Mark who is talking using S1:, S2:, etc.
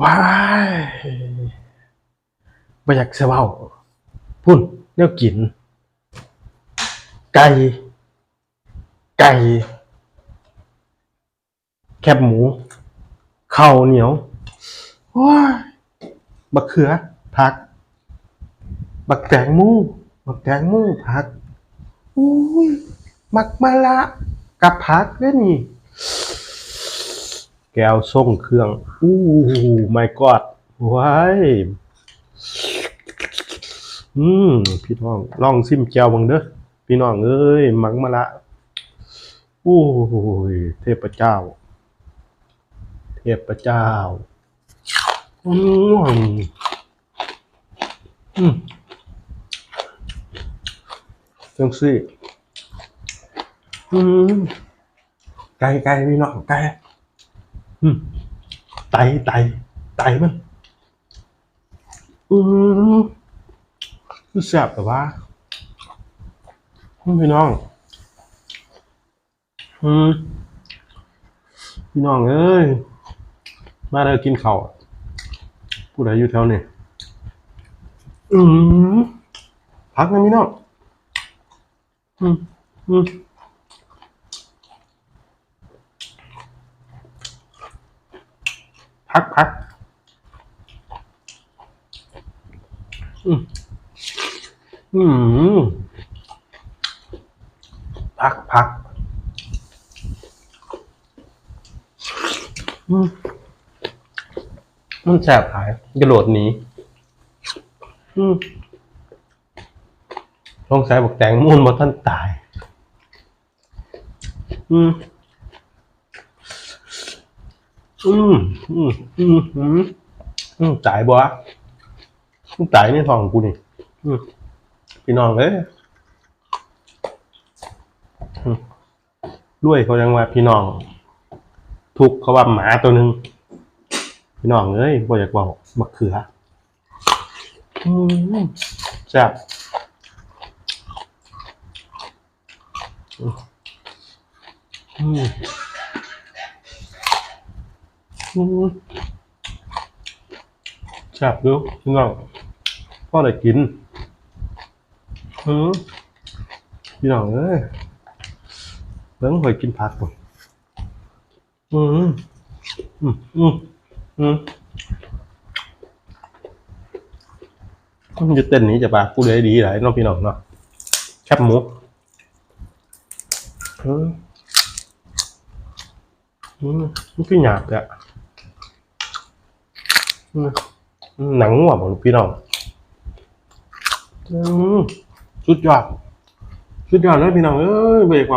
S1: ว้ายบ่อยากเสเว้าพุ่นแนวกิน ไก่ ไก่ แคบหมูข้าวเหนียวว้ายบักเขือผัก บักแตงโมูบักแตงโมูผักอุ้ยมักมะละกับผักเด้อนี่ แก้วส่งเครื่อง อู้ไม่กอดว้ายอืมพี่น้องลองซิมแก้วเบังเด้อพี่น้องเอ้ย มักมะละอู้ยเทพเจ้า เทพเจ้าอืมอืมจังสิอืมไก่ไก่พี่น้องไก่อืม ไตไตไตมันอือแซ่บแต่ว่าพี่น้อง อืมพี่น้องเอ้ย มาเด้อกินข้าวผู้ใดอยู่แถวนี้อืมพักนะพี่น้อง อืมอืม พักพักอืมอืมพักพักอืมมันแสบหายกระโดดหนีอืมลองใส่บอกแตงมูนบนท่านตาย อืม อืมอืมอืมอืมอืมจ่ายบ่มึงจ่ายในท้องกูนี่อืมพี่น้องเอ้ยอืมรวยเขายังว่าพี่น้อง ทุกเขาว่าหมาตัวหนึ่งพี่น้องเอ้ยบ่อยากบอกมะเขืออืมแซ่บอืม แซ่บดูพี่น้องพ่อได้กินอืมพี่น้องเอ้ยเบิ่งหอยกินผักบ่อืมอืมอืมอืมมันจะเต้นนี้จะปะกูเลยดีหลายน้องพี่น้องเนาะแคบหมูอืมอืมมันคือหยาบเลยอะ หนังหัวของพี่น้องอสุดยอดสุดยอดเลยพี่น้องเอ้ยเบรกว่า